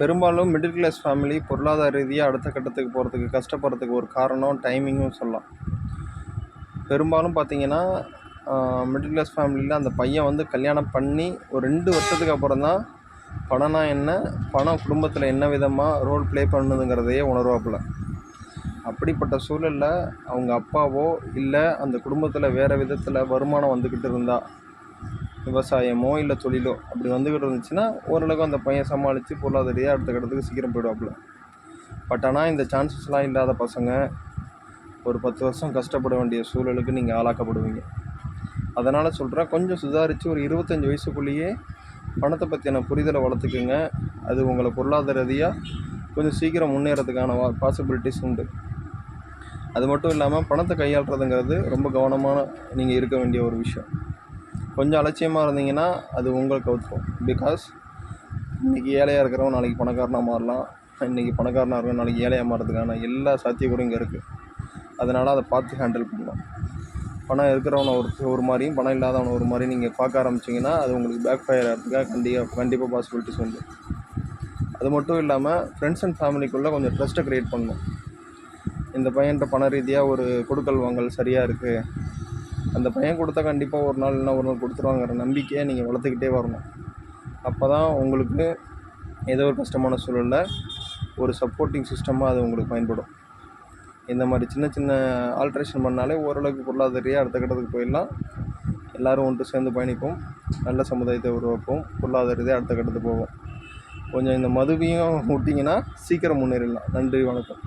பெரும்பாலும் middle class family பொருளாதார ரீதியாக அடுத்த கட்டத்துக்கு போகிறதுக்கு கஷ்டப்படுறதுக்கு ஒரு காரணம் டைமிங்கும் சொல்லலாம். பெரும்பாலும் பார்த்தீங்கன்னா மிடில் கிளாஸ் ஃபேமிலியில் அந்த பையன் வந்து கல்யாணம் பண்ணி ஒரு ரெண்டு வருஷத்துக்கு அப்புறம் தான் பணம்னா என்ன பணம் குடும்பத்தில் என்ன விதமாக ரோல் ப்ளே பண்ணுதுங்கிறதையே உணர்வாப்புல. அப்படிப்பட்ட சூழலில் அவங்க அப்பாவோ இல்லை அந்த குடும்பத்தில் வேறு விதத்தில் வருமானம் வந்துக்கிட்டு இருந்தால் விவசாயமோ இல்லை தொழிலோ அப்படி வந்துக்கிட்டு இருந்துச்சுன்னா ஓரளவுக்கு அந்த பையன் சமாளித்து பொருளாதார ரீதியாக அடுத்த கட்டத்துக்கு சீக்கிரம் போயிடுவாப்புல. பட் ஆனால் இந்த சான்சஸ்லாம் இல்லாத பசங்க ஒரு பத்து வருஷம் கஷ்டப்பட வேண்டிய சூழலுக்கு நீங்கள் ஆளாக்கப்படுவீங்க. அதனால் சொல்கிறேன் கொஞ்சம் சுதாரித்து ஒரு இருபத்தஞ்சி வயசுக்குள்ளேயே பணத்தை பற்றின புரிதலை வளர்த்துக்குங்க. அது உங்களை பொருளாதார ரீதியாக கொஞ்சம் சீக்கிரம் முன்னேறதுக்கான வா பாசிபிலிட்டிஸ் உண்டு. அது மட்டும் இல்லாமல் பணத்தை கையாளுறதுங்கிறது ரொம்ப கவனமான நீங்கள் இருக்க வேண்டிய ஒரு விஷயம். கொஞ்சம் அலட்சியமாக இருந்தீங்கன்னா அது உங்களுக்கு ஒத்துக்கும். பிகாஸ் இன்றைக்கி ஏழையாக இருக்கிறவன் நாளைக்கு பணக்காரனாக மாறலாம். இன்றைக்கி பணக்காரனாக இருக்கும் நாளைக்கு ஏழையாக மாறதுக்கான எல்லா சாத்தியக்கூறும் இங்கே இருக்குது அதனால் அதை பார்த்து ஹேண்டில் பண்ணலாம். பணம் இருக்கிறவனை ஒரு ஒரு மாதிரியும் பணம் இல்லாதவனை ஒரு மாதிரி நீங்கள் பார்க்க ஆரம்பிச்சிங்கன்னா அது உங்களுக்கு பேக் ஃபயர் ஆகிறதுக்காக கண்டிப்பாக கண்டிப்பாக பாசிபிலிட்டிஸ் உண்டு. அது மட்டும் இல்லாமல் ஃப்ரெண்ட்ஸ் அண்ட் ஃபேமிலிக்குள்ளே கொஞ்சம் ட்ரஸ்ட்டை க்ரியேட் பண்ணணும். இந்த பையன்கிட்ட பண ரீதியாக ஒரு கொடுக்கல் வாங்கல் சரியாக இருக்குது அந்த பையன் கொடுத்தா கண்டிப்பாக ஒரு நாள் இல்லைனா ஒரு நாள் கொடுத்துருவாங்கிற நம்பிக்கையை நீங்கள் வளர்த்துக்கிட்டே வரணும். அப்போ தான் உங்களுக்கு ஏதோ ஒரு கஷ்டமான சூழலில் ஒரு சப்போர்ட்டிங் சிஸ்டமாக அது உங்களுக்கு பயன்படும். இந்த மாதிரி சின்ன சின்ன ஆல்ட்ரேஷன் பண்ணாலே ஓரளவுக்கு பொருளாதார ரீதியாக அடுத்த கட்டத்துக்கு போயிடலாம். எல்லோரும் ஒன்று சேர்ந்து பயணிப்போம். நல்ல சமுதாயத்தை உருவாக்குவோம். பொருளாதார ரீதியாக அடுத்த கட்டத்துக்கு போவோம். கொஞ்சம் இந்த மதுவையும் விட்டிங்கன்னா சீக்கிரம் முன்னேறிடலாம். நன்றி வணக்கம்.